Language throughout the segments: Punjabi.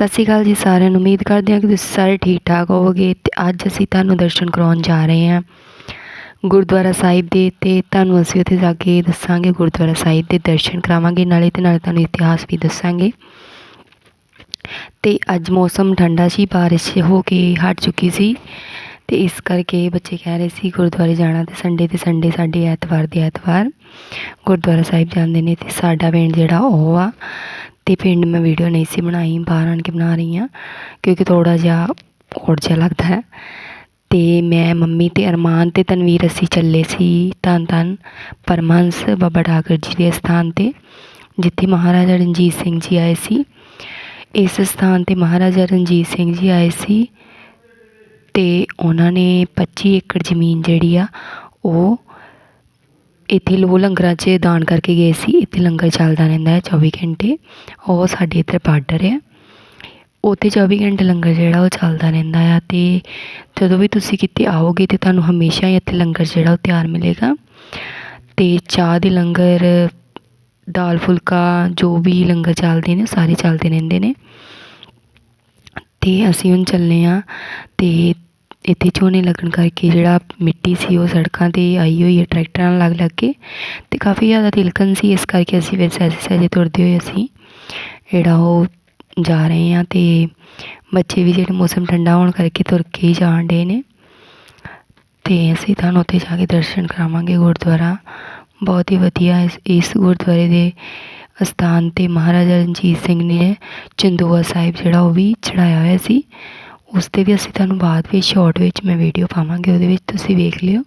ਸਤਿ ਸ਼੍ਰੀ ਅਕਾਲ ਜੀ ਸਾਰਿਆਂ ਨੂੰ। ਉਮੀਦ ਕਰਦੇ ਹਾਂ ਕਿ ਤੁਸੀਂ ਸਾਰੇ ਠੀਕ ਠਾਕ ਹੋਵੋਗੇ ਤੇ ਅੱਜ ਅਸੀਂ ਤੁਹਾਨੂੰ ਦਰਸ਼ਨ ਕਰਾਉਣ ਜਾ ਰਹੇ ਹਾਂ ਗੁਰਦੁਆਰਾ ਸਾਹਿਬ ਦੇ ਤੇ ਤੁਹਾਨੂੰ ਅਸੀਂ ਉੱਥੇ ਜਾ ਕੇ ਦੱਸਾਂਗੇ, ਗੁਰਦੁਆਰਾ ਸਾਹਿਬ ਦੇ ਦਰਸ਼ਨ ਕਰਾਵਾਂਗੇ, ਨਾਲੇ ਤੇ ਨਾਲੇ ਤੁਹਾਨੂੰ ਇਤਿਹਾਸ ਵੀ ਦੱਸਾਂਗੇ। ਤੇ ਅੱਜ ਮੌਸਮ ਠੰਡਾ ਸੀ, ਬਾਰਿਸ਼ ਹੋ ਕੇ ਹਟ ਚੁੱਕੀ ਸੀ ਤੇ ਇਸ ਕਰਕੇ ਬੱਚੇ ਕਹਿ ਰਹੇ ਸੀ ਗੁਰਦੁਆਰੇ ਜਾਣਾ ਤੇ ਸੰਡੇ ਤੇ ਸੰਡੇ ਸਾਡੇ ਐਤਵਾਰ ਦੇ ਐਤਵਾਰ ਗੁਰਦੁਆਰਾ ਸਾਹਿਬ ਜਾਂਦੇ ਨੇ ਤੇ ਸਾਡਾ ਪਿੰਡ ਜਿਹੜਾ ਉਹ ਆ ਅਤੇ ਪਿੰਡ ਮੈਂ ਵੀਡੀਓ ਨਹੀਂ ਸੀ ਬਣਾਈ, ਬਾਹਰ ਆਣ ਕੇ ਬਣਾ ਰਹੀ ਹਾਂ, ਕਿਉਂਕਿ ਥੋੜ੍ਹਾ ਜਿਹਾ ਔੜ ਜਿਹਾ ਲੱਗਦਾ ਹੈ। ਅਤੇ ਮੈਂ ਮੰਮੀ ਅਤੇ ਅਰਮਾਨ ਅਤੇ ਤਨਵੀਰ ਅਸੀਂ ਚੱਲੇ ਸੀ ਧੰਨ ਧੰਨ ਪਰਮਹੰਸ ਬਾਬਾ ਡਾਕਰ ਜੀ ਦੇ ਸਥਾਨ ਤੇ, ਜਿੱਥੇ ਮਹਾਰਾਜਾ ਰਣਜੀਤ ਸਿੰਘ ਜੀ ਆਏ ਸੀ। ਇਸ ਸਥਾਨ ਤੇ ਮਹਾਰਾਜਾ ਰਣਜੀਤ ਸਿੰਘ ਜੀ ਆਏ ਸੀ ਅਤੇ ਉਹਨਾਂ ਨੇ 25 ਏਕੜ ਜ਼ਮੀਨ ਜਿਹੜੀ ਆ, ਉਹ ਇੱਥੇ ਲੋਹ ਲੰਗਰਾਂ 'ਚ ਦਾਨ ਕਰਕੇ ਗਏ ਸੀ। ਇੱਥੇ ਲੰਗਰ ਚੱਲਦਾ ਰਹਿੰਦਾ ਹੈ 24 ਘੰਟੇ। ਉਹ ਸਾਡੇ ਇੱਧਰ ਬਾਰਡਰ ਹੈ। ਉੱਥੇ 24 ਘੰਟੇ ਲੰਗਰ ਜਿਹੜਾ ਉਹ ਚੱਲਦਾ ਰਹਿੰਦਾ ਆ ਅਤੇ ਜਦੋਂ ਵੀ ਤੁਸੀਂ ਕਿਤੇ ਆਓਗੇ ਤਾਂ ਤੁਹਾਨੂੰ ਹਮੇਸ਼ਾ ਹੀ ਇੱਥੇ ਲੰਗਰ ਜਿਹੜਾ ਉਹ ਤਿਆਰ ਮਿਲੇਗਾ। ਅਤੇ ਚਾਹ ਦੇ ਲੰਗਰ, ਦਾਲ ਫੁਲਕਾ, ਜੋ ਵੀ ਲੰਗਰ ਚੱਲਦੇ ਨੇ ਸਾਰੇ ਚੱਲਦੇ ਰਹਿੰਦੇ ਨੇ। ਅਤੇ ਅਸੀਂ ਹੁਣ ਚੱਲੇ ਹਾਂ ਅਤੇ ਇੱਥੇ ਝੋਨੇ ਲੱਗਣ ਕਰਕੇ ਜਿਹੜਾ ਮਿੱਟੀ ਸੀ ਉਹ ਸੜਕਾਂ 'ਤੇ ਆਈ ਹੋਈ ਹੈ, ਟਰੈਕਟਰਾਂ ਨਾਲ ਲੱਗ ਲੱਗ ਕੇ ਅਤੇ ਕਾਫੀ ਜ਼ਿਆਦਾ ਤਿਲਕਣ ਸੀ, ਇਸ ਕਰਕੇ ਅਸੀਂ ਫਿਰ ਸਹਿਜੇ ਸਹਿਜੇ ਤੁਰਦੇ ਹੋਏ ਅਸੀਂ ਜਿਹੜਾ ਉਹ ਜਾ ਰਹੇ ਹਾਂ ਅਤੇ ਬੱਚੇ ਵੀ ਜਿਹੜੇ ਮੌਸਮ ਠੰਡਾ ਹੋਣ ਕਰਕੇ ਤੁਰ ਕੇ ਹੀ ਜਾਣ ਡੇ ਨੇ। ਅਤੇ ਅਸੀਂ ਤੁਹਾਨੂੰ ਉੱਥੇ ਜਾ ਕੇ ਦਰਸ਼ਨ ਕਰਾਵਾਂਗੇ ਗੁਰਦੁਆਰਾ। ਬਹੁਤ ਹੀ ਵਧੀਆ ਇਸ ਇਸ ਗੁਰਦੁਆਰੇ ਦੇ ਅਸਥਾਨ 'ਤੇ ਮਹਾਰਾਜਾ ਰਣਜੀਤ ਸਿੰਘ ਨੇ ਚੰਦੋਆ ਸਾਹਿਬ ਜਿਹੜਾ ਉਹ ਵੀ ਚੜਾਇਆ ਹੋਇਆ ਸੀ। ਉਸ 'ਤੇ ਵੀ ਅਸੀਂ ਤੁਹਾਨੂੰ ਬਾਅਦ ਵਿੱਚ ਸ਼ਾਰਟ ਵਿੱਚ ਮੈਂ ਵੀਡੀਓ ਪਾਵਾਂਗੇ, ਉਹਦੇ ਵਿੱਚ ਤੁਸੀਂ ਵੇਖ ਲਿਓ।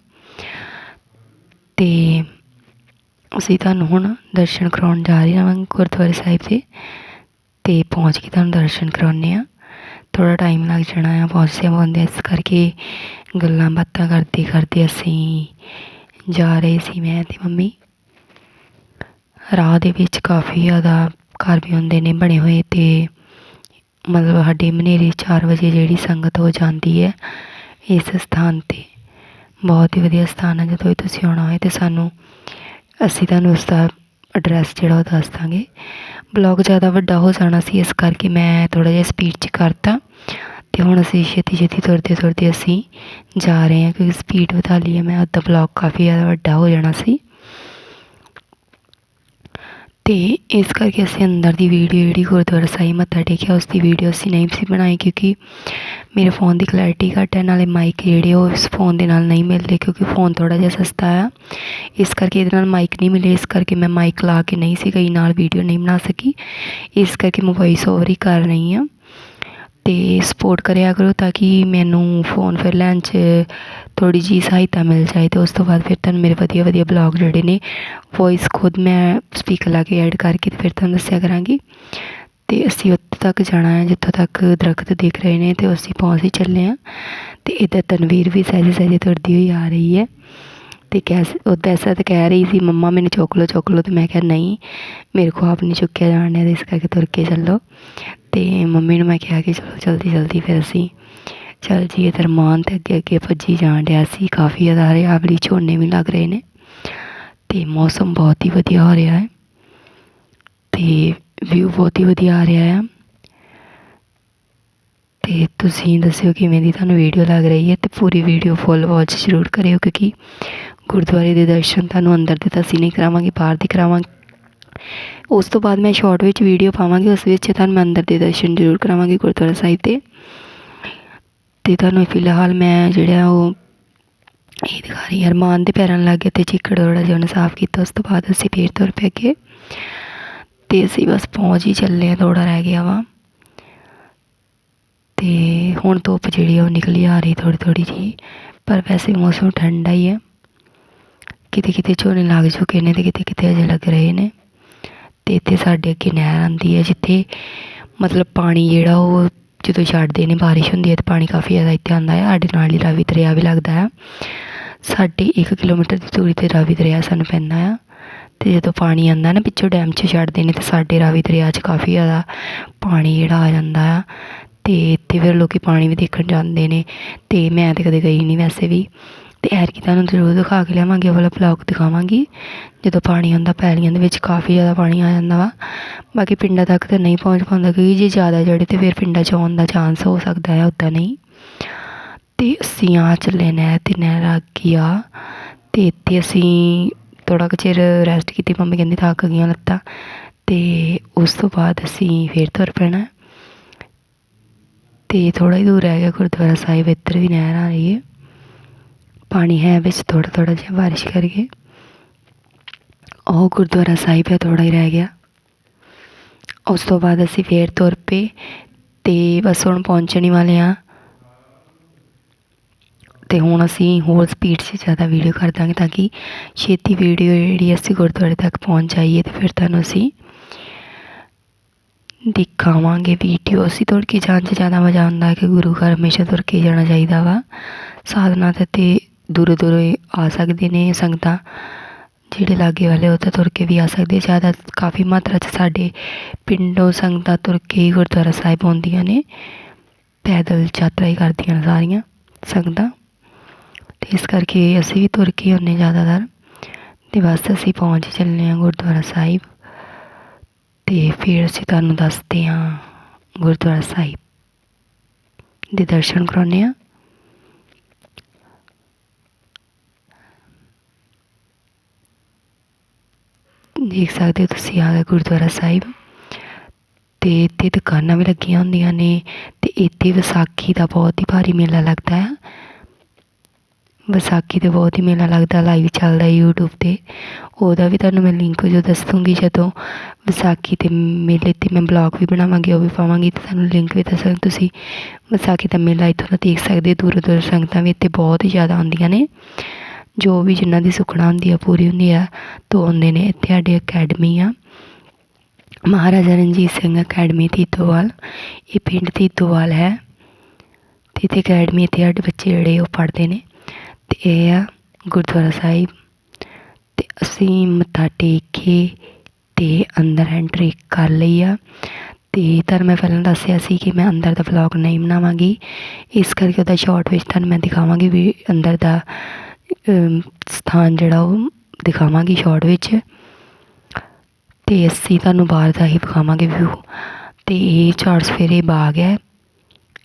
ਤੇ ਅਸੀਂ ਤੁਹਾਨੂੰ ਹੁਣ ਦਰਸ਼ਨ ਕਰਾਉਣ ਜਾ ਰਹੇ ਹਾਂ ਗੁਰਦੁਆਰੇ ਸਾਹਿਬ ਦੇ। ਤੇ ਪਹੁੰਚ ਕੇ ਤੁਹਾਨੂੰ ਦਰਸ਼ਨ ਕਰਾਉਂਦੇ ਆ ਥੋੜਾ ਟਾਈਮ ਲੱਗ ਜਾਣਾ ਆ, ਪਹੁੰਚਦੇ ਪਹੁੰਚਦੇ ਇਸ ਕਰਕੇ ਗੱਲਾਂ ਬਾਤਾਂ ਕਰਦੇ ਕਰਦੇ ਅਸੀਂ ਜਾ ਰਹੇ ਸੀ ਮੈਂ ਤੇ ਮੰਮੀ। ਰਾਹ ਦੇ ਵਿੱਚ ਕਾਫੀ ਜ਼ਿਆਦਾ ਘਰ ਵੀ ਹੁੰਦੇ ਨੇ ਬਣੇ ਹੋਏ ਤੇ ਮਤਲਬ ਸਾਡੀ ਮਨੇਰੀ 4 ਵਜੇ ਜਿਹੜੀ ਸੰਗਤ ਹੋ ਜਾਂਦੀ ਹੈ, ਇਸ ਸਥਾਨ 'ਤੇ। ਬਹੁਤ ਹੀ ਵਧੀਆ ਸਥਾਨ ਹੈ, ਜਦੋਂ ਵੀ ਤੁਸੀਂ ਆਉਣਾ ਹੋਏ ਤੇ ਸਾਨੂੰ, ਅਸੀਂ ਤੁਹਾਨੂੰ ਉਸ ਦਾ ਐਡਰੈਸ ਜਿਹੜਾ ਉਹ ਦੱਸ ਦਾਂਗੇ। ਬਲੌਗ ਜ਼ਿਆਦਾ ਵੱਡਾ ਹੋ ਜਾਣਾ ਸੀ, ਇਸ ਕਰਕੇ ਮੈਂ ਥੋੜਾ ਜਿਹਾ ਸਪੀਡ 'ਚ ਕਰਤਾ। ਤੇ ਹੁਣ ਅਸੀਂ ਛੇਤੀ ਛੇਤੀ ਤੁਰਦੇ ਤੁਰਦੇ ਅਸੀਂ ਜਾ ਰਹੇ ਹਾਂ, ਕਿਉਂਕਿ ਸਪੀਡ ਵਧਾ ਲਈ ਹੈ, ਮੈਂ ਅੱਧਾ ਬਲੌਗ ਕਾਫੀ ਜ਼ਿਆਦਾ ਵੱਡਾ ਹੋ ਜਾਣਾ ਸੀ। ਅਤੇ ਇਸ ਕਰਕੇ ਅਸੀਂ ਅੰਦਰ ਦੀ ਵੀਡੀਓ ਜਿਹੜੀ ਗੁਰਦੁਆਰਾ ਸਾਹਿਬ ਮੱਥਾ ਟੇਕਿਆ, ਉਸ ਦੀ ਵੀਡੀਓ ਅਸੀਂ ਨਹੀਂ ਸੀ ਬਣਾਈ ਕਿਉਂਕਿ ਮੇਰੇ ਫੋਨ ਦੀ ਕਲੈਰਿਟੀ ਘੱਟ ਹੈ, ਨਾਲੇ ਮਾਈਕ ਜਿਹੜੇ ਉਹ ਇਸ ਫੋਨ ਦੇ ਨਾਲ ਨਹੀਂ ਮਿਲਦੇ ਕਿਉਂਕਿ ਫੋਨ ਥੋੜਾ ਜਿਹਾ ਸਸਤਾ ਆ। ਇਸ ਕਰਕੇ ਇਹਦੇ ਨਾਲ ਮਾਈਕ ਨਹੀਂ ਮਿਲੇ, ਇਸ ਕਰਕੇ ਮੈਂ ਮਾਈਕ ਲਾ ਕੇ ਨਹੀਂ ਸੀ ਗਈ, ਨਾਲ ਵੀਡੀਓ ਨਹੀਂ ਬਣਾ ਸਕੀ। ਇਸ ਕਰਕੇ ਮੈਂ ਵੌਇਸ ਓਵਰ ਹੀ ਕਰ ਰਹੀ ਹਾਂ। ਅਤੇ ਸਪੋਰਟ ਕਰਿਆ ਕਰੋ ਤਾਂ ਕਿ ਮੈਨੂੰ ਫੋਨ ਫਿਰ ਲੈਣ 'ਚ ਥੋੜ੍ਹੀ ਜਿਹੀ ਸਹਾਇਤਾ ਮਿਲ ਜਾਏ ਅਤੇ ਉਸ ਤੋਂ ਬਾਅਦ ਫਿਰ ਤੁਹਾਨੂੰ ਮੇਰੇ ਵਧੀਆ ਵਧੀਆ ਬਲੋਗ ਜਿਹੜੇ ਨੇ ਵੋਇਸ ਖੁਦ ਮੈਂ ਸਪੀਕਰ ਲਾ ਕੇ ਐਡ ਕਰਕੇ ਤੇ ਫਿਰ ਤੁਹਾਨੂੰ ਦੱਸਿਆ ਕਰਾਂਗੀ। ਅਤੇ ਅਸੀਂ ਉੱਥੇ ਤੱਕ ਜਾਣਾ ਹੈ, ਜਿੱਥੋਂ ਤੱਕ ਦਰਖਤ ਦਿਖ ਰਹੇ ਨੇ ਅਤੇ ਅਸੀਂ ਪਹੁੰਚ ਹੀ ਚੱਲੇ ਹਾਂ। ਅਤੇ ਇੱਧਰ ਤਨਵੀਰ ਵੀ ਸਹਿਜੇ ਸਹਿਜੇ ਤੁਰਦੀ ਹੋਈ ਆ ਰਹੀ ਹੈ। ਤੇ ਕਹਿ ਉਹ ਐਸਾ ਤਾਂ ਕਹਿ ਰਹੀ ਸੀ, ਮੰਮਾ, ਮੈਨੂੰ ਚੁੱਕ ਲਓ ਚੁੱਕ ਲਓ। ਤੇ ਮੈਂ ਕਿਹਾ, ਨਹੀਂ, ਮੇਰੇ ਕੋ ਆਪ ਨਹੀਂ ਚੁੱਕਿਆ ਜਾਣ ਡਿਆ, ਤੇ ਇਸ ਕਰਕੇ ਤੁਰ ਕੇ ਚੱਲੋ। ਅਤੇ ਮੰਮੀ ਨੂੰ ਮੈਂ ਕਿਹਾ ਕਿ ਚਲੋ ਜਲਦੀ ਜਲਦੀ ਫਿਰ ਅਸੀਂ ਚੱਲ ਜੀਏ ਦਰਮਾਨ ਅਤੇ ਅੱਗੇ ਅੱਗੇ ਭੱਜੀ ਜਾਣ ਡਿਆ ਸੀ। ਕਾਫੀ ਜ਼ਿਆਦਾ ਹਰਿਆਵਲੀ ਝੋਨੇ ਵੀ ਲੱਗ ਰਹੇ ਨੇ ਅਤੇ ਮੌਸਮ ਬਹੁਤ ਹੀ ਵਧੀਆ ਹੋ ਰਿਹਾ ਹੈ ਅਤੇ ਵਿਊ ਬਹੁਤ ਹੀ ਵਧੀਆ ਆ ਰਿਹਾ ਆ। ਤੇ ਤੁਸੀਂ ਦੱਸਿਓ ਕਿਵੇਂ ਦੀ ਤੁਹਾਨੂੰ ਵੀਡੀਓ ਲੱਗ ਰਹੀ ਹੈ ਤੇ ਪੂਰੀ ਵੀਡੀਓ ਫੁੱਲ ਵਾਚ ਜ਼ਰੂਰ ਕਰਿਓ ਕਿਉਂਕਿ ਗੁਰਦੁਆਰੇ ਦੇ ਦਰਸ਼ਨ ਤੁਹਾਨੂੰ ਅੰਦਰ ਦੇ ਤਾਂ ਅਸੀਂ ਨਹੀਂ ਕਰਾਵਾਂਗੇ, ਬਾਹਰ ਦੇ ਕਰਾਵਾਂਗੇ। ਉਸ ਤੋਂ ਬਾਅਦ ਮੈਂ ਸ਼ਾਰਟ ਵਿੱਚ ਵੀਡੀਓ ਪਾਵਾਂਗੀ, ਉਸ ਵਿੱਚ ਤੁਹਾਨੂੰ ਮੈਂ ਦੇ ਦਰਸ਼ਨ ਜ਼ਰੂਰ ਕਰਾਵਾਂਗੀ ਗੁਰਦੁਆਰਾ ਸਾਹਿਬ ਦੇ। ਤੇ ਤੁਹਾਨੂੰ ਫਿਲਹਾਲ ਮੈਂ ਜਿਹੜਾ ਉਹ ਇਹ ਦਿਖਾ ਰਹੀ ਅਰਮਾਨ ਦੇ ਪੈਰਾਂ ਲੱਗੇ ਤੇ ਚਿੱਕੜ ਥੋੜਾ ਜਿਹਾ ਉਹਨੇ ਸਾਫ਼ ਕੀਤਾ, ਉਸ ਤੋਂ ਬਾਅਦ ਅਸੀਂ ਫੇਰ ਤੁਰ ਪੈ ਗਏ ਤੇ ਅਸੀਂ ਬਸ ਪਹੁੰਚ ਹੀ ਚੱਲੇ ਆ ਥੋੜਾ ਰਹਿ ਗਿਆ ਵਾ। ਤੇ ਹੁਣ ਧੁੱਪ ਜਿਹੜੀ ਉਹ ਨਿਕਲੀ ਆ ਰਹੀ ਥੋੜੀ ਥੋੜੀ ਜੀ ਪਰ ਵੈਸੇ ਮੌਸਮ ਠੰਡਾ ਹੀ ਹੈ ਕਿਤੇ ਕਿਤੇ ਝੋਨੇ ਲੱਗ ਚੁੱਕੇ ਨੇ ਤੇ ਕਿਤੇ ਕਿਤੇ ਅਜੇ ਲੱਗ ਰਹੇ ਨੇ। ਅਤੇ ਇੱਥੇ ਸਾਡੇ ਅੱਗੇ ਨਹਿਰ ਆਉਂਦੀ ਹੈ, ਜਿੱਥੇ ਮਤਲਬ ਪਾਣੀ ਜਿਹੜਾ ਉਹ ਜਦੋਂ ਛੱਡਦੇ ਨੇ, ਬਾਰਿਸ਼ ਹੁੰਦੀ ਹੈ ਤਾਂ ਪਾਣੀ ਕਾਫੀ ਜ਼ਿਆਦਾ ਇੱਥੇ ਆਉਂਦਾ ਹੈ। ਸਾਡੇ ਨਾਲ ਹੀ ਰਾਵੀ ਦਰਿਆ ਵੀ ਲੱਗਦਾ ਹੈ। ਸਾਡੇ 1 ਕਿਲੋਮੀਟਰ ਦੀ ਦੂਰੀ ਤੇ ਰਾਵੀ ਦਰਿਆ ਸਾਨੂੰ ਪੈਂਦਾ ਆ ਅਤੇ ਜਦੋਂ ਪਾਣੀ ਆਉਂਦਾ ਨਾ ਪਿੱਛੋਂ ਡੈਮ 'ਚ ਛੱਡਦੇ ਨੇ, ਤੇ ਸਾਡੇ ਰਾਵੀ ਦਰਿਆ 'ਚ ਕਾਫੀ ਜ਼ਿਆਦਾ ਪਾਣੀ ਜਿਹੜਾ ਆ ਜਾਂਦਾ ਆ ਅਤੇ ਇੱਥੇ ਫਿਰ ਲੋਕ ਪਾਣੀ ਵੀ ਦੇਖਣ ਜਾਂਦੇ ਨੇ ਅਤੇ ਮੈਂ ਤਾਂ ਕਦੇ ਗਈ ਨਹੀਂ ਵੈਸੇ ਵੀ। ਤੇ ਐਰਕੀ ਤੁਹਾਨੂੰ ਜ਼ਰੂਰ ਦਿਖਾ ਕੇ ਲਿਆਵਾਂਗੇ ਵਾਲਾ ਬਲੌਗ ਦਿਖਾਵਾਂਗੀ। ਜਦੋਂ ਪਾਣੀ ਆਉਂਦਾ, ਪੈਲੀਆਂ ਦੇ ਵਿੱਚ ਕਾਫੀ ਜ਼ਿਆਦਾ ਪਾਣੀ ਆ ਜਾਂਦਾ ਵਾ। ਬਾਕੀ ਪਿੰਡਾਂ ਤੱਕ ਤਾਂ ਨਹੀਂ ਪਹੁੰਚ ਪਾਉਂਦਾ, ਕਿਉਂਕਿ ਜੇ ਜ਼ਿਆਦਾ ਜੜੇ ਤੇ ਫਿਰ ਪਿੰਡਾਂ 'ਚ ਆਉਣ ਦਾ ਚਾਂਸ ਹੋ ਸਕਦਾ ਹੈ, ਉੱਦਾਂ ਨਹੀਂ। ਤੇ ਅਸੀਂ ਆ ਚੱਲੇ ਨਹਿਰ ਤੇ ਨਹਿਰ ਆ ਗਈ ਆ ਤੇ ਇੱਥੇ ਅਸੀਂ ਥੋੜ੍ਹਾ ਕੁ ਚਿਰ ਰੈਸਟ ਕੀਤੀ, ਮੰਮੀ ਕਹਿੰਦੀ ਥੱਕ ਗਈਆਂ ਲੱਤਾਂ। ਤੇ ਉਸ ਤੋਂ ਬਾਅਦ ਅਸੀਂ ਫਿਰ ਤੁਰ ਪੈਣਾ। ਤੇ ਥੋੜ੍ਹਾ ਹੀ ਦੂਰ ਰਹਿ ਗਿਆ ਗੁਰਦੁਆਰਾ ਸਾਹਿਬ, ਇੱਧਰ ਵੀ ਨਹਿਰ ਆ ਰਹੀ ਹੈ ਪਾਣੀ ਹੈ ਵਿੱਚ ਥੋੜ੍ਹਾ ਥੋੜ੍ਹਾ ਜਿਹਾ ਬਾਰਿਸ਼ ਕਰਕੇ। ਉਹ ਗੁਰਦੁਆਰਾ ਸਾਹਿਬ ਹੈ, ਥੋੜ੍ਹਾ ਹੀ ਰਹਿ ਗਿਆ। ਉਸ ਤੋਂ ਬਾਅਦ ਅਸੀਂ ਫੇਰ ਤੁਰ ਪਏ ਤੇ ਬਸ ਹੁਣ ਪਹੁੰਚਣ ਵਾਲੇ ਹਾਂ। ਤੇ ਹੁਣ ਅਸੀਂ ਹੋਰ ਸਪੀਡ 'ਚ ਜ਼ਿਆਦਾ ਵੀਡੀਓ ਕਰ ਦਾਂਗੇ ਤਾਂ ਕਿ ਛੇਤੀ ਵੀਡੀਓ ਜਿਹੜੀ ਅਸੀਂ ਗੁਰਦੁਆਰੇ ਤੱਕ ਪਹੁੰਚ ਜਾਈਏ ਤੇ ਫਿਰ ਤੁਹਾਨੂੰ ਅਸੀਂ ਦਿਖਾਵਾਂਗੇ ਵੀਡੀਓ ਅਸੀਂ ਤੁਰ ਕੇ ਜਾਣ 'ਚ ਜ਼ਿਆਦਾ ਮਜ਼ਾ ਆਉਂਦਾ ਕਿ ਗੁਰੂ ਘਰ ਹਮੇਸ਼ਾ ਤੁਰ ਕੇ ਜਾਣਾ ਚਾਹੀਦਾ ਵਾ। ਸਾਧਨਾ 'ਤੇ ਤੇ ਦੂਰੋਂ ਦੂਰੋਂ ਆ ਸਕਦੇ ਨੇ ਸੰਗਤਾਂ। ਜਿਹੜੇ ਲਾਗੇ ਵਾਲੇ ਉੱਥੇ ਤੁਰ ਕੇ ਵੀ ਆ ਸਕਦੇ ਜ਼ਿਆਦਾ ਕਾਫੀ ਮਾਤਰਾ 'ਚ ਸਾਡੇ ਪਿੰਡੋਂ ਸੰਗਤਾਂ ਤੁਰ ਕੇ ਹੀ ਗੁਰਦੁਆਰਾ ਸਾਹਿਬ ਆਉਂਦੀਆਂ ਨੇ। ਪੈਦਲ ਯਾਤਰਾ ਹੀ ਕਰਦੀਆਂ ਨੇ ਸਾਰੀਆਂ ਸੰਗਤਾਂ। ਤੇ ਇਸ ਕਰਕੇ ਅਸੀਂ ਵੀ ਤੁਰ ਕੇ ਹੁੰਨੇ ਜ਼ਿਆਦਾਤਰ। ਤੇ ਬਸ ਅਸੀਂ ਪਹੁੰਚ ਚੱਲੇ ਹਾਂ ਗੁਰਦੁਆਰਾ ਸਾਹਿਬ। ਤੇ ਫਿਰ ਅਸੀਂ ਤੁਹਾਨੂੰ ਦੱਸਦੇ ਹਾਂ ਗੁਰਦੁਆਰਾ ਸਾਹਿਬ ਦੇ ਦਰਸ਼ਨ ਕਰਾਉਂਦੇ ਹਾਂ। ਦੇਖ ਸਕਦੇ ਹੋ ਤੁਸੀਂ ਆ ਗਏ ਗੁਰਦੁਆਰਾ ਸਾਹਿਬ। ਤੇ ਇੱਥੇ ਦੁਕਾਨਾਂ ਵੀ ਲੱਗੀਆਂ ਹੁੰਦੀਆਂ ਨੇ ਤੇ ਇੱਥੇ ਵਿਸਾਖੀ ਦਾ ਬਹੁਤ ਹੀ ਭਾਰੀ ਮੇਲਾ ਲੱਗਦਾ ਹੈ। ਵਿਸਾਖੀ ਤੇ ਬਹੁਤ ਹੀ ਮੇਲਾ ਲੱਗਦਾ ਲਾਈਵ ਚੱਲਦਾ YouTube ਤੇ। ਉਹਦਾ ਵੀ ਤੁਹਾਨੂੰ ਮੈਂ ਲਿੰਕ ਜੋ ਦੱਸ ਦੂੰਗੀ ਜਦੋਂ ਵਿਸਾਖੀ ਤੇ ਮੇਲੇ ਤੇ ਮੈਂ ਬਲੌਗ ਵੀ ਬਣਾਵਾਂਗੀ, ਉਹ ਵੀ ਪਾਵਾਂਗੀ ਤੇ ਤੁਹਾਨੂੰ ਲਿੰਕ ਵੀ ਦੱਸ ਤੁਸੀਂ ਵਿਸਾਖੀ ਦਾ ਮੇਲਾ ਇੱਥੋਂ ਦਾ ਦੇਖ ਸਕਦੇ ਦੂਰੋਂ ਦੂਰੋਂ ਸੰਗਤਾਂ ਵੀ ਇੱਥੇ ਬਹੁਤ ਹੀ ਜ਼ਿਆਦਾ ਆਉਂਦੀਆਂ ਨੇ। ਜੋ ਵੀ ਜਿਨ੍ਹਾਂ ਦੀ ਸੁਖਣਾ ਹੁੰਦੀ ਆ, ਪੂਰੀ ਹੁੰਦੀ ਆ, ਤੋਂ ਆਉਂਦੇ ਨੇ। ਇੱਥੇ ਸਾਡੀ ਅਕੈਡਮੀ ਆ। ਮਹਾਰਾਜਾ ਰਣਜੀਤ ਸਿੰਘ ਅਕੈਡਮੀ ਤੀਤੋਵਾਲ। ਇਹ ਪਿੰਡ ਤੀਤੋਵਾਲ ਹੈ। ਤੇ ਇੱਥੇ ਅਕੈਡਮੀ ਇੱਥੇ ਸਾਡੇ ਬੱਚੇ ਜਿਹੜੇ ਉਹ ਪੜ੍ਹਦੇ ਨੇ। ਤੇ ਇਹ ਆ ਗੁਰਦੁਆਰਾ ਸਾਹਿਬ। ਤੇ ਅਸੀਂ ਮੱਥਾ ਟੇਕ ਕੇ ਤੇ ਅੰਦਰ ਐਂਟਰੀ ਕਰ ਲਈ ਆ। ਤੇ ਤੁਹਾਨੂੰ ਮੈਂ ਪਹਿਲਾਂ ਦੱਸਿਆ ਸੀ ਕਿ ਮੈਂ ਅੰਦਰ ਦਾ ਵਲੌਗ ਨਹੀਂ ਬਣਾਵਾਂਗੀ। ਇਸ ਕਰਕੇ ਉਹਦਾ ਸ਼ਾਰਟ ਵਿੱਚ ਤੁਹਾਨੂੰ ਮੈਂ ਦਿਖਾਵਾਂਗੀ ਵੀ ਅੰਦਰ ਦਾ ਸਥਾਨ ਜਿਹੜਾ ਉਹ ਦਿਖਾਵਾਂਗੀ ਸ਼ਾਰਟ ਵਿੱਚ ਤੇ ਅਸੀਂ ਤੁਹਾਨੂੰ ਬਾਹਰ ਦਾ ਹੀ ਵਿਖਾਵਾਂਗੇ ਵਿਊ ਤੇ ਇਹ ਚਾਰ ਸਫੇਰੇ ਬਾਗ ਹੈ।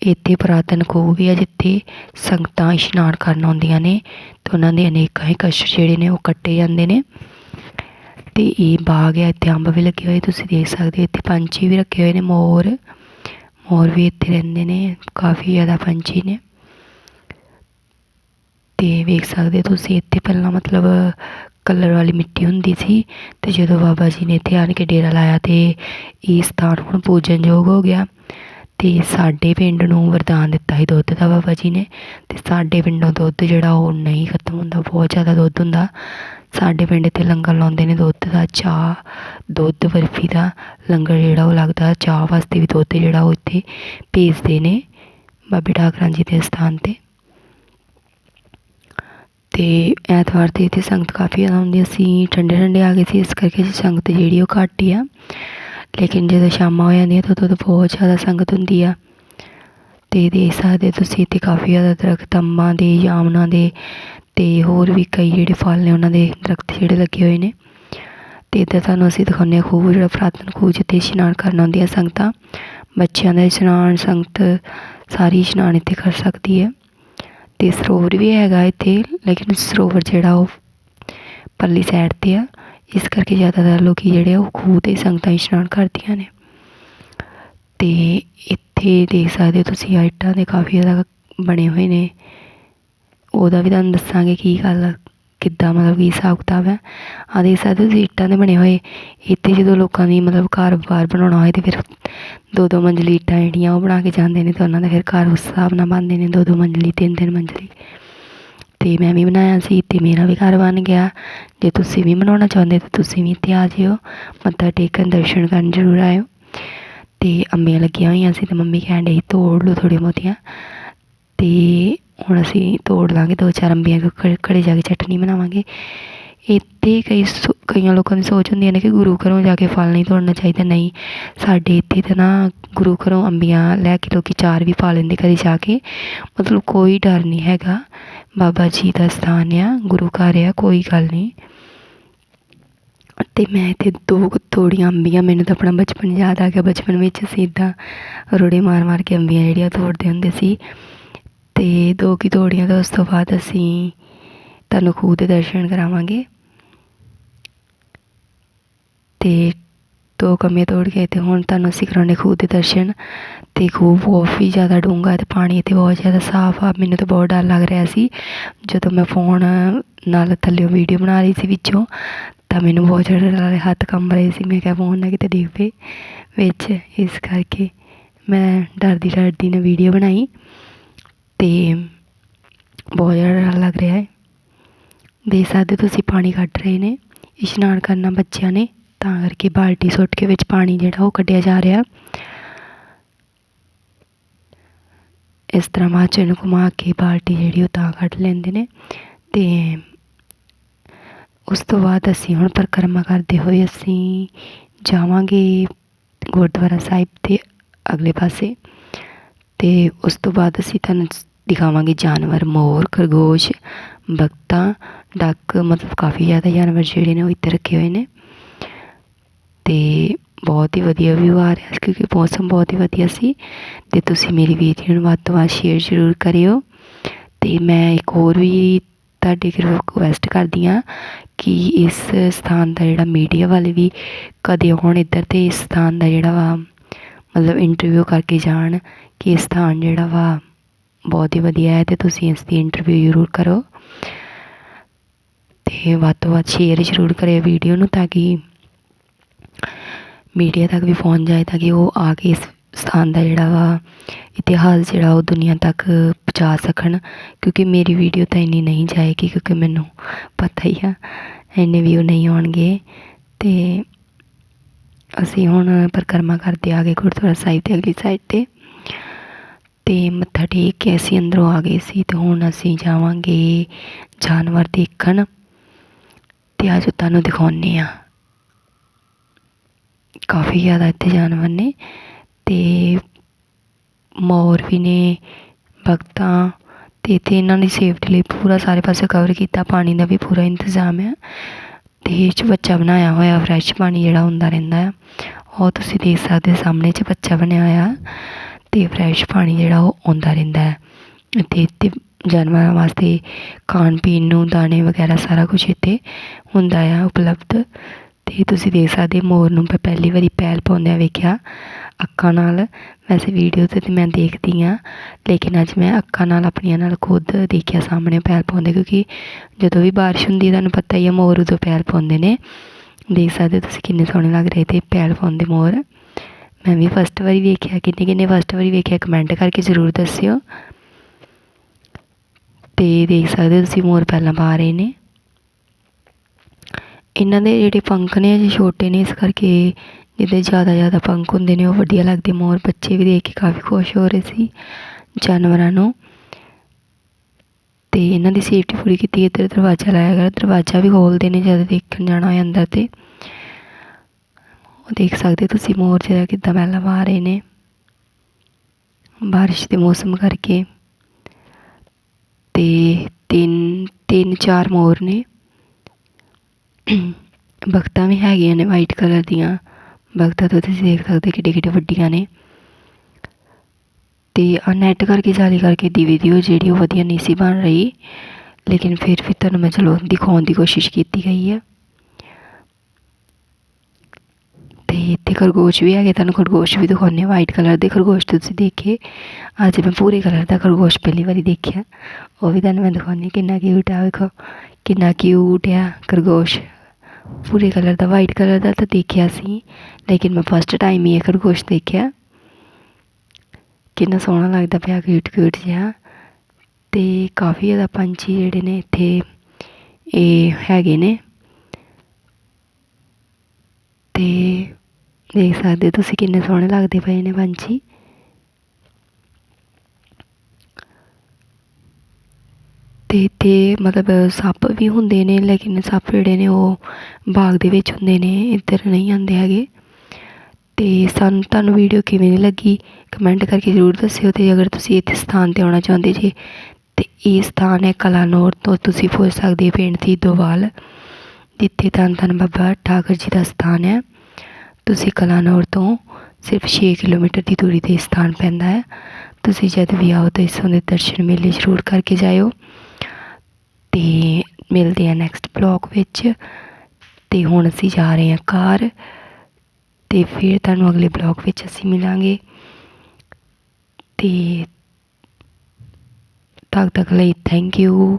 ਇੱਥੇ ਪੁਰਾਤਨ ਖੂਹ ਵੀ ਹੈ ਜਿੱਥੇ ਸੰਗਤਾਂ ਇਸ਼ਨਾਨ ਕਰਨ ਆਉਂਦੀਆਂ ਨੇ ਤੇ ਉਹਨਾਂ ਦੇ ਅਨੇਕਾਂ ਹੀ ਕਸ਼ਟ ਜਿਹੜੇ ਨੇ ਉਹ ਕੱਟੇ ਜਾਂਦੇ ਨੇ। ਤੇ ਇਹ ਬਾਗ ਹੈ, ਇੱਥੇ ਅੰਬ ਵੀ ਲੱਗੇ ਹੋਏ, ਤੁਸੀਂ ਦੇਖ ਸਕਦੇ ਹੋ, ਇੱਥੇ ਪੰਛੀ ਵੀ ਰੱਖੇ ਹੋਏ ਨੇ, ਮੋਰ। ਮੋਰ ਵੀ ਇੱਥੇ ਰਹਿੰਦੇ ਨੇ, ਕਾਫੀ ਜ਼ਿਆਦਾ ਪੰਛੀ ਨੇ। ਅਤੇ ਵੇਖ ਸਕਦੇ ਤੁਸੀਂ ਇੱਥੇ ਪਹਿਲਾਂ ਮਤਲਬ ਕਲਰ ਵਾਲੀ ਮਿੱਟੀ ਹੁੰਦੀ ਸੀ ਅਤੇ ਜਦੋਂ ਬਾਬਾ ਜੀ ਨੇ ਇੱਥੇ ਆਣ ਕੇ ਡੇਰਾ ਲਾਇਆ ਅਤੇ ਇਹ ਸਥਾਨ ਹੁਣ ਪੂਜਨਯੋਗ ਹੋ ਗਿਆ। ਅਤੇ ਸਾਡੇ ਪਿੰਡ ਨੂੰ ਵਰਦਾਨ ਦਿੱਤਾ ਸੀ ਦੁੱਧ ਦਾ ਬਾਬਾ ਜੀ ਨੇ ਅਤੇ ਸਾਡੇ ਪਿੰਡੋਂ ਦੁੱਧ ਜਿਹੜਾ ਉਹ ਨਹੀਂ ਖਤਮ ਹੁੰਦਾ, ਬਹੁਤ ਜ਼ਿਆਦਾ ਦੁੱਧ ਹੁੰਦਾ। ਸਾਡੇ ਪਿੰਡ ਇੱਥੇ ਲੰਗਰ ਲਾਉਂਦੇ ਨੇ ਦੁੱਧ ਦਾ, ਚਾਹ, ਦੁੱਧ ਬਰਫੀ ਦਾ, ਲੰਗਰ ਜਿਹੜਾ ਉਹ ਲੱਗਦਾ, ਚਾਹ ਵਾਸਤੇ ਵੀ ਦੁੱਧ ਜਿਹੜਾ ਉਹ ਇੱਥੇ ਭੇਜਦੇ ਨੇ ਬਾਬੇ ਠਾਕਰਾਂ ਜੀ ਦੇ ਸਥਾਨ ਤੇ। ਤੇ ਐਤਵਾਰ 'ਤੇ ਇੱਥੇ ਸੰਗਤ ਕਾਫੀ ਜ਼ਿਆਦਾ ਹੁੰਦੀ ਅਸੀਂ ਠੰਡੇ ਠੰਡੇ ਆ ਗਏ ਸੀ, ਇਸ ਕਰਕੇ ਸੰਗਤ ਜਿਹੜੀ ਉਹ ਘੱਟ ਹੀ ਆ। ਲੇਕਿਨ ਜਦੋਂ ਸ਼ਾਮਾਂ ਹੋ ਜਾਂਦੀਆਂ ਤਾਂ ਉਦੋਂ ਬਹੁਤ ਜ਼ਿਆਦਾ ਸੰਗਤ ਹੁੰਦੀ ਆ। ਤੇ ਦੇਖ ਸਕਦੇ ਤੁਸੀਂ ਇੱਥੇ ਕਾਫੀ ਜ਼ਿਆਦਾ ਦਰਖਤ, ਅੰਬਾਂ ਦੇ ਜਾਮਨਾਂ ਦੇ ਤੇ ਹੋਰ ਵੀ ਕਈ ਜਿਹੜੇ ਫਲ ਨੇ ਉਹਨਾਂ ਦੇ ਦਰਖਤ ਜਿਹੜੇ ਲੱਗੇ ਹੋਏ ਨੇ। ਤੇ ਇੱਧਰ ਤੁਹਾਨੂੰ ਅਸੀਂ ਦਿਖਾਉਂਦੇ ਹਾਂ ਖੂਹ, ਜਿਹੜਾ ਪੁਰਾਤਨ ਖੂਹ ਜਿੱਥੇ ਇਸ਼ਨਾਨ ਕਰਨ ਆਉਂਦੀਆਂ ਸੰਗਤਾਂ। ਬੱਚਿਆਂ ਦਾ ਇਸ਼ਨਾਨ, ਸੰਗਤ ਸਾਰੀ ਇਸ਼ਨਾਨ ਇੱਥੇ ਕਰ ਸਕਦੀ ਹੈ। ਤੇ ਸਰੋਵਰ ਵੀ ਹੈਗਾ ਇੱਥੇ, ਲੇਕਿਨ ਸਰੋਵਰ ਜਿਹੜਾ ਉਹ ਪਰਲੀ ਸਾਈਡ 'ਤੇ ਆ। ਇਸ ਕਰਕੇ ਜ਼ਿਆਦਾਤਰ ਲੋਕ ਜਿਹੜੇ ਉਹ ਖੂਹ 'ਤੇ ਸੰਗਤਾਂ ਇਸ਼ਨਾਨ ਕਰਦੀਆਂ ਨੇ। ਤੇ ਇੱਥੇ ਦੇਖ ਸਕਦੇ ਹੋ ਤੁਸੀਂ ਆਈਟਾਂ ਦੇ ਕਾਫੀ ਜ਼ਿਆਦਾ ਬਣੇ ਹੋਏ ਨੇ। ਉਹਦਾ ਵੀ ਤੁਹਾਨੂੰ ਦੱਸਾਂਗੇ ਕੀ ਗੱਲ ਕਿੱਦਾਂ ਮਤਲਬ ਕਿ ਹਿਸਾਬ ਕਿਤਾਬ ਹੈ? ਆ ਦੇਖ ਸਕਦੇ ਹੋ ਤੁਸੀਂ ਇੱਟਾਂ ਦੇ ਬਣੇ ਹੋਏ, ਇੱਥੇ ਜਦੋਂ ਲੋਕਾਂ ਦੀ ਮਤਲਬ ਘਰ ਬਾਰ ਬਣਾਉਣਾ ਹੋਏ ਤੇ ਫਿਰ ਦੋ ਦੋ ਮੰਜ਼ਲੀ ਇੱਟਾਂ ਜਿਹੜੀਆਂ ਉਹ ਬਣਾ ਕੇ ਜਾਂਦੇ ਨੇ ਤੇ ਉਹਨਾਂ ਦਾ ਫਿਰ ਘਰ ਉਸ ਹਿਸਾਬ ਨਾਲ ਬਣਦੇ ਨੇ ਦੋ ਦੋ ਮੰਜ਼ਲੀ ਤਿੰਨ ਤਿੰਨ ਮੰਜ਼ਲੀ। ਤੇ ਮੈਂ ਵੀ ਬਣਾਇਆ ਸੀ ਤੇ ਮੇਰਾ ਵੀ ਘਰ ਬਣ ਗਿਆ। ਜੇ ਤੁਸੀਂ ਵੀ ਬਣਾਉਣਾ ਚਾਹੁੰਦੇ ਤਾਂ ਤੁਸੀਂ ਵੀ ਇੱਥੇ ਆ ਜਿਓ। ਮੱਥਾ ਟੇਕਣ ਦਰਸ਼ਨ ਕਰਨ ਜ਼ਰੂਰ ਆਇਓ। ਤੇ ਅੰਬੀਆਂ ਲੱਗੀਆਂ ਹੋਈਆਂ ਸੀ ਤੇ ਮੰਮੀ ਕਹਿਣ ਡਈ ਤੋੜ ਲਓ ਥੋੜ੍ਹੀਆਂ ਬਹੁਤੀਆਂ। ਤੇ ਹੁਣ ਅਸੀਂ ਤੋੜ ਲਾਂਗੇ, ਦੋ ਚਾਰ ਅੰਬੀਆਂ ਘੜੇ ਜਾ ਕੇ ਚਟਨੀ ਬਣਾਵਾਂਗੇ। ਇੱਥੇ ਕਈ ਸੋ- ਕਈਆਂ ਲੋਕਾਂ ਦੀ ਸੋਚ ਹੁੰਦੀ ਹੈ ਨਾ ਕਿ ਗੁਰੂ ਘਰੋਂ ਜਾ ਕੇ ਫਲ ਨਹੀਂ ਤੋੜਨਾ ਚਾਹੀਦਾ। ਨਹੀਂ, ਸਾਡੇ ਇੱਥੇ ਤਾਂ ਨਾ ਗੁਰੂ ਘਰੋਂ ਅੰਬੀਆਂ ਲੈ ਕੇ ਲੋਕੀ ਚਾਰ ਵੀ ਪਾ ਲੈਂਦੇ ਘਰੇ ਜਾ ਕੇ। ਮਤਲਬ ਕੋਈ ਡਰ ਨਹੀਂ ਹੈਗਾ। ਬਾਬਾ ਜੀ ਦਾ ਸਥਾਨ ਆ, ਗੁਰੂ ਘਰ ਆ, ਕੋਈ ਗੱਲ ਨਹੀਂ। ਅਤੇ ਮੈਂ ਇੱਥੇ ਦੋ ਤੋੜੀਆਂ ਅੰਬੀਆਂ, ਮੈਨੂੰ ਤਾਂ ਆਪਣਾ ਬਚਪਨ ਯਾਦ ਆ ਗਿਆ। ਬਚਪਨ ਵਿੱਚ ਅਸੀਂ ਇੱਦਾਂ ਰੋੜੇ ਮਾਰ ਮਾਰ ਕੇ ਅੰਬੀਆਂ ਜਿਹੜੀਆਂ ਤੋੜਦੇ ਹੁੰਦੇ ਸੀ। ਅਤੇ ਦੋ ਕੀ ਦੌੜੀਆਂ ਤਾਂ ਉਸ ਤੋਂ ਬਾਅਦ ਅਸੀਂ ਤੁਹਾਨੂੰ ਖੂਹ ਦੇ ਦਰਸ਼ਨ ਕਰਾਵਾਂਗੇ। ਅਤੇ ਦੋ ਕਮੀਆਂ ਤੋੜ ਕੇ ਅਤੇ ਹੁਣ ਤੁਹਾਨੂੰ ਅਸੀਂ ਕਰਾਉਣੇ ਖੂਹ ਦੇ ਦਰਸ਼ਨ। ਅਤੇ ਖੂਹ ਬਹੁਤ ਹੀ ਜ਼ਿਆਦਾ ਡੂੰਘਾ ਅਤੇ ਪਾਣੀ ਇੱਥੇ ਬਹੁਤ ਜ਼ਿਆਦਾ ਸਾਫ਼ ਆ। ਮੈਨੂੰ ਤਾਂ ਬਹੁਤ ਡਰ ਲੱਗ ਰਿਹਾ ਸੀ। ਜਦੋਂ ਮੈਂ ਫੋਨ ਨਾਲ ਥੱਲਿਓਂ ਵੀਡੀਓ ਬਣਾ ਰਹੀ ਸੀ ਵਿੱਚੋਂ, ਤਾਂ ਮੈਨੂੰ ਬਹੁਤ ਜ਼ਿਆਦਾ ਡਰ ਲੱਗ ਰਿਹਾ। ਹੱਥ ਕੰਬ ਰਹੇ ਸੀ। ਮੈਂ ਕਿਹਾ ਫੋਨ ਨਾ ਕਿਤੇ ਡਿੱਗ ਪਏ। ਵਿੱਚ ਇਸ ਕਰਕੇ ਮੈਂ ਡਰਦੀ ਡਰਦੀ ਨੇ ਵੀਡੀਓ ਬਣਾਈ। ਅਤੇ ਬਹੁਤ ਜ਼ਿਆਦਾ ਡਰ ਲੱਗ ਰਿਹਾ ਹੈ। ਦੇਖ ਸਕਦੇ ਹੋ ਤੁਸੀਂ ਪਾਣੀ ਕੱਢ ਰਹੇ ਨੇ, ਇਸ਼ਨਾਨ ਕਰਨਾ ਬੱਚਿਆਂ ਨੇ, ਤਾਂ ਕਰਕੇ ਬਾਲਟੀ ਸੁੱਟ ਕੇ ਵਿੱਚ ਪਾਣੀ ਜਿਹੜਾ ਉਹ ਕੱਢਿਆ ਜਾ ਰਿਹਾ। ਇਸ ਤਰ੍ਹਾਂ ਮਾਚੇ ਨੂੰ ਇਹਨੂੰ ਘੁਮਾ ਕੇ ਬਾਲਟੀ ਜਿਹੜੀ ਉਹ ਤਾਂ ਕੱਢ ਲੈਂਦੇ ਨੇ ਅਤੇ ਉਸ ਤੋਂ ਬਾਅਦ ਅਸੀਂ ਹੁਣ ਪਰਿਕਰਮਾ ਕਰਦੇ ਹੋਏ ਅਸੀਂ ਜਾਵਾਂਗੇ ਗੁਰਦੁਆਰਾ ਸਾਹਿਬ ਦੇ ਅਗਲੇ ਪਾਸੇ ਅਤੇ ਉਸ ਤੋਂ ਬਾਅਦ ਅਸੀਂ ਤੁਹਾਨੂੰ ਦਿਖਾਵਾਂਗੇ ਜਾਨਵਰ, ਮੋਰ, ਖਰਗੋਸ਼ ਬਗਤਾ ਡੱਕ, ਮਤਲਬ ਕਾਫੀ ਜ਼ਿਆਦਾ ਜਾਨਵਰ ਜਿਹੜੇ ਨੇ ਉਹ ਇੱਥੇ ਰੱਖੇ ਹੋਏ ਨੇ। ਅਤੇ ਬਹੁਤ ਹੀ ਵਧੀਆ ਵਿਊ ਆ ਰਿਹਾ ਸੀ ਕਿਉਂਕਿ ਮੌਸਮ ਬਹੁਤ ਹੀ ਵਧੀਆ ਸੀ ਅਤੇ ਤੁਸੀਂ ਮੇਰੀ ਵੀਡੀਓ ਨੂੰ ਵੱਧ ਤੋਂ ਵੱਧ ਸ਼ੇਅਰ ਜ਼ਰੂਰ ਕਰਿਓ। ਅਤੇ ਮੈਂ ਇੱਕ ਹੋਰ ਵੀ ਤੁਹਾਡੇ ਕੋਲ ਰਿਕੁਐਸਟ ਕਰਦੀ ਹਾਂ ਕਿ ਇਸ ਸਥਾਨ ਦਾ ਜਿਹੜਾ ਮੀਡੀਆ ਵਾਲੇ ਵੀ ਕਦੇ ਆਉਣ ਇੱਧਰ ਅਤੇ ਇਸ ਸਥਾਨ ਦਾ ਜਿਹੜਾ ਵਾ, ਮਤਲਬ ਇੰਟਰਵਿਊ ਕਰਕੇ ਜਾਣ ਕਿ ਇਹ ਸਥਾਨ ਜਿਹੜਾ ਵਾ ਬਹੁਤ ਹੀ ਵਧੀਆ ਹੈ ਅਤੇ ਤੁਸੀਂ ਇਸ ਦੀ ਇੰਟਰਵਿਊ ਜ਼ਰੂਰ ਕਰੋ। ਅਤੇ ਵੱਧ ਤੋਂ ਵੱਧ ਸ਼ੇਅਰ ਜ਼ਰੂਰ ਕਰਿਓ ਵੀਡੀਓ ਨੂੰ ਤਾਂ ਕਿ ਮੀਡੀਆ ਤੱਕ ਵੀ ਪਹੁੰਚ ਜਾਏ, ਤਾਂ ਕਿ ਉਹ ਆ ਕੇ ਇਸ ਸਥਾਨ ਦਾ ਜਿਹੜਾ ਵਾ ਇਤਿਹਾਸ ਜਿਹੜਾ ਉਹ ਦੁਨੀਆ ਤੱਕ ਪਹੁੰਚਾ ਸਕਣ। ਕਿਉਂਕਿ ਮੇਰੀ ਵੀਡੀਓ ਤਾਂ ਇੰਨੀ ਨਹੀਂ ਜਾਏਗੀ ਕਿਉਂਕਿ ਮੈਨੂੰ ਪਤਾ ਹੀ ਆ, ਇੰਨੇ ਵਿਊ ਨਹੀਂ ਆਉਣਗੇ। ਅਤੇ ਅਸੀਂ ਹੁਣ ਪਰਿਕਰਮਾ ਕਰਦੇ ਆ ਗਏ ਗੁਰਦੁਆਰਾ ਸਾਹਿਬ ਦੀ ਅਗਲੀ ਸਾਈਡ 'ਤੇ। ਅਤੇ ਮੱਥਾ ਟੇਕ ਕੇ ਅਸੀਂ ਅੰਦਰੋਂ ਆ ਗਏ ਸੀ ਅਤੇ ਹੁਣ ਅਸੀਂ ਜਾਵਾਂਗੇ ਜਾਨਵਰ ਦੇਖਣ। ਅਤੇ ਅੱਜ ਤੁਹਾਨੂੰ ਦਿਖਾਉਂਦੇ ਹਾਂ। ਕਾਫੀ ਜ਼ਿਆਦਾ ਇੱਥੇ ਜਾਨਵਰ ਨੇ ਅਤੇ ਮੋਰ ਵੀ ਨੇ, ਬਗਤਾਂ ਅਤੇ ਇੱਥੇ ਇਹਨਾਂ ਦੀ ਸੇਫਟੀ ਲਈ ਪੂਰਾ ਸਾਰੇ ਪਾਸੇ ਕਵਰ ਕੀਤਾ, ਪਾਣੀ ਦਾ ਵੀ ਪੂਰਾ ਇੰਤਜ਼ਾਮ ਹੈ ਅਤੇ ਇਹ 'ਚ ਬੱਚਾ ਬਣਾਇਆ ਹੋਇਆ ਫਰੈਸ਼ ਪਾਣੀ ਜਿਹੜਾ ਹੁੰਦਾ ਰਹਿੰਦਾ ਆ। ਉਹ ਤੁਸੀਂ ਦੇਖ ਸਕਦੇ ਸਾਹਮਣੇ 'ਚ ਬੱਚਾ ਬਣਿਆ ਹੋਇਆ। ਅਤੇ ਫਰੈਸ਼ ਪਾਣੀ ਜਿਹੜਾ ਉਹ ਆਉਂਦਾ ਰਹਿੰਦਾ ਹੈ। ਅਤੇ ਜਾਨਵਰਾਂ ਵਾਸਤੇ ਖਾਣ ਪੀਣ ਨੂੰ ਦਾਣੇ ਵਗੈਰਾ ਸਾਰਾ ਕੁਝ ਇੱਥੇ ਹੁੰਦਾ ਆ ਉਪਲਬਧ। ਅਤੇ ਤੁਸੀਂ ਦੇਖ ਸਕਦੇ ਮੋਰ ਨੂੰ ਮੈਂ ਪਹਿਲੀ ਵਾਰੀ ਪੈਲ ਪਾਉਂਦਿਆਂ ਵੇਖਿਆ ਅੱਖਾਂ ਨਾਲ। ਵੈਸੇ ਵੀਡੀਓ 'ਤੇ ਤਾਂ ਮੈਂ ਦੇਖਦੀ ਹਾਂ, ਲੇਕਿਨ ਅੱਜ ਮੈਂ ਅੱਖਾਂ ਨਾਲ ਆਪਣੀਆਂ ਨਾਲ ਖੁਦ ਦੇਖਿਆ ਸਾਹਮਣੇ ਪੈਲ ਪਾਉਂਦੇ, ਕਿਉਂਕਿ ਜਦੋਂ ਵੀ ਬਾਰਿਸ਼ ਹੁੰਦੀ ਤੁਹਾਨੂੰ ਪਤਾ ਹੀ ਹੈ ਮੋਰ ਉਦੋਂ ਪੈਲ ਪਾਉਂਦੇ ਨੇ। ਦੇਖ ਸਕਦੇ ਤੁਸੀਂ ਕਿੰਨੇ ਸੋਹਣੇ ਲੱਗ ਰਹੇ ਤੇ ਪੈਲ ਪਾਉਂਦੇ ਮੋਰ। ਮੈਂ ਵੀ ਫਸਟ ਵਾਰੀ ਵੇਖਿਆ, ਕਿੰਨੇ ਕਿੰਨੇ ਫਸਟ ਵਾਰੀ ਵੇਖਿਆ ਕਮੈਂਟ ਕਰਕੇ ਜ਼ਰੂਰ ਦੱਸਿਓ। ਅਤੇ ਦੇਖ ਸਕਦੇ ਹੋ ਤੁਸੀਂ ਮੋਰ ਪਹਿਲਾਂ ਪਾ ਰਹੇ ਨੇ। ਇਹਨਾਂ ਦੇ ਜਿਹੜੇ ਪੰਖ ਨੇ ਅਜੇ ਛੋਟੇ ਨੇ, ਇਸ ਕਰਕੇ ਜਿਹਦੇ ਜ਼ਿਆਦਾ ਜ਼ਿਆਦਾ ਪੰਖ ਹੁੰਦੇ ਨੇ, ਉਹ ਵਧੀਆ ਲੱਗਦੇ। ਮੋਰ ਬੱਚੇ ਵੀ ਦੇਖ ਕੇ ਕਾਫੀ ਖੁਸ਼ ਹੋ ਰਹੇ ਸੀ ਜਾਨਵਰਾਂ ਨੂੰ। ਅਤੇ ਇਹਨਾਂ ਦੀ ਸੇਫਟੀ ਪੂਰੀ ਕੀਤੀ ਇੱਧਰ ਦਰਵਾਜ਼ਾ ਲਾਇਆ ਗਿਆ, ਦਰਵਾਜ਼ਾ ਵੀ ਖੋਲ੍ਹਦੇ ਨੇ ਜਦ ਦੇਖਣ ਜਾਣਾ ਹੋਇਆ ਅੰਦਰ 'ਤੇ। ਦੇਖ ਸਕਦੇ ਤੁਸੀਂ ਮੋਰ ਜਿਹੜਾ ਕਿੱਦਾਂ ਪਹਿਲਾਂ ਪਾ ਰਹੇ ਨੇ। ਬਾਰਿਸ਼ ਦੇ ਮੌਸਮ ਕਰਕੇ ਅਤੇ ਤਿੰਨ ਤਿੰਨ, ਚਾਰ ਮੋਰ ਨੇ। ਬਖਤਾਂ ਵੀ ਹੈਗੀਆਂ ਨੇ ਵਾਈਟ ਕਲਰ ਦੀਆਂ। ਬਖਤਾਂ ਤੋਂ ਤੁਸੀਂ ਦੇਖ ਸਕਦੇ ਕਿੱਡੇ ਕਿੱਡੇ ਵੱਡੀਆਂ ਨੇ। ਅਤੇ ਆ ਨੈੱਟ ਕਰਕੇ ਜਾਲੀ ਕਰਕੇ ਦੀ ਵੀਡੀਓ ਜਿਹੜੀ ਉਹ ਵਧੀਆ ਨਹੀਂ ਸੀ ਬਣ ਰਹੀ। ਲੇਕਿਨ ਫਿਰ ਵੀ ਤੁਹਾਨੂੰ ਮੈਂ ਚਲੋ ਦਿਖਾਉਣ ਦੀ ਕੋਸ਼ਿਸ਼ ਕੀਤੀ ਗਈ ਹੈ। ਅਤੇ ਇੱਥੇ ਖਰਗੋਸ਼ ਵੀ ਹੈਗੇ, ਤੁਹਾਨੂੰ ਖਰਗੋਸ਼ ਵੀ ਦਿਖਾਉਂਦੇ ਵਾਈਟ ਕਲਰ ਦੇ ਖਰਗੋਸ਼ ਤੁਸੀਂ ਦੇਖੇ। ਅੱਜ ਮੈਂ ਪੂਰੇ ਕਲਰ ਦਾ ਖਰਗੋਸ਼ ਪਹਿਲੀ ਵਾਰੀ ਦੇਖਿਆ। ਉਹ ਵੀ ਤੁਹਾਨੂੰ ਮੈਂ ਦਿਖਾਉਂਦੀ ਕਿੰਨਾ ਕਿਊਟ ਆ, ਵੇਖੋ। ਕਿੰਨਾ ਕਿਊਟ ਆ ਖਰਗੋਸ਼। ਪੂਰੇ ਕਲਰ ਦਾ ਵਾਈਟ ਕਲਰ ਦਾ ਤਾਂ ਦੇਖਿਆ ਸੀ, ਲੇਕਿਨ ਮੈਂ ਫਸਟ ਟਾਈਮ ਹੀ ਇਹ ਖਰਗੋਸ਼ ਦੇਖਿਆ। ਕਿੰਨਾ ਸੋਹਣਾ ਲੱਗਦਾ ਪਿਆ ਕਿਊਟ ਕਿਊਟ ਜਿਹਾ। ਅਤੇ ਕਾਫੀ ਜ਼ਿਆਦਾ ਪੰਛੀ ਜਿਹੜੇ ਨੇ ਇੱਥੇ, ਇਹ ਹੈਗੇ ਨੇ। ਅਤੇ ਦੇਖ ਸਕਦੇ ਹੋ ਤੁਸੀਂ ਕਿੰਨੇ ਸੋਹਣੇ ਲੱਗਦੇ ਪਏ ਨੇ ਪੰਛੀ। ਅਤੇ ਇੱਥੇ ਮਤਲਬ ਸੱਪ ਵੀ ਹੁੰਦੇ ਨੇ, ਲੇਕਿਨ ਸੱਪ ਜਿਹੜੇ ਨੇ ਉਹ ਬਾਗ ਦੇ ਵਿੱਚ ਹੁੰਦੇ ਨੇ, ਇੱਧਰ ਨਹੀਂ ਆਉਂਦੇ ਹੈਗੇ। ਅਤੇ ਸਾਨੂੰ ਤੁਹਾਨੂੰ ਵੀਡੀਓ ਕਿਵੇਂ ਦੀ ਲੱਗੀ ਕਮੈਂਟ ਕਰਕੇ ਜ਼ਰੂਰ ਦੱਸਿਓ ਅਤੇ ਅਗਰ ਤੁਸੀਂ ਇੱਥੇ ਸਥਾਨ 'ਤੇ ਆਉਣਾ ਚਾਹੁੰਦੇ ਜੇ ਅਤੇ ਇਹ ਸਥਾਨ ਹੈ ਕਲਾਨੌਰ ਤੋਂ ਤੁਸੀਂ ਪੁੱਛ ਸਕਦੇ ਪਿੰਡ ਦੀ ਦੋਵਾਲ, ਜਿੱਥੇ ਧੰਨ ਧੰਨ ਬਾਬਾ ਠਾਕਰ ਜੀ ਦਾ ਸਥਾਨ ਹੈ। ਤੁਸੀਂ ਕਲਾਨੌਰ ਤੋਂ ਸਿਰਫ 6 ਕਿਲੋਮੀਟਰ ਦੀ ਦੂਰੀ 'ਤੇ ਸਥਾਨ ਪੈਂਦਾ ਹੈ। ਤੁਸੀਂ ਜਦ ਵੀ ਆਓ ਤਾਂ ਇਸ ਦੇ ਦਰਸ਼ਨ ਮੇਲੇ ਜ਼ਰੂਰ ਕਰਕੇ ਜਾਇਓ। ਅਤੇ ਮਿਲਦੇ ਆ ਨੈਕਸਟ ਬਲੌਗ ਵਿੱਚ। ਅਤੇ ਹੁਣ ਅਸੀਂ ਜਾ ਰਹੇ ਹਾਂ ਕਾਰ। ਅਤੇ ਫਿਰ ਤੁਹਾਨੂੰ ਅਗਲੇ ਬਲੌਗ ਵਿੱਚ ਅਸੀਂ ਮਿਲਾਂਗੇ। ਅਤੇ ਤੱਕ ਤੱਕ ਲਈ ਥੈਂਕ ਯੂ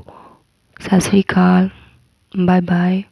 ਸਤਿ ਸ਼੍ਰੀ ਅਕਾਲ। Bye bye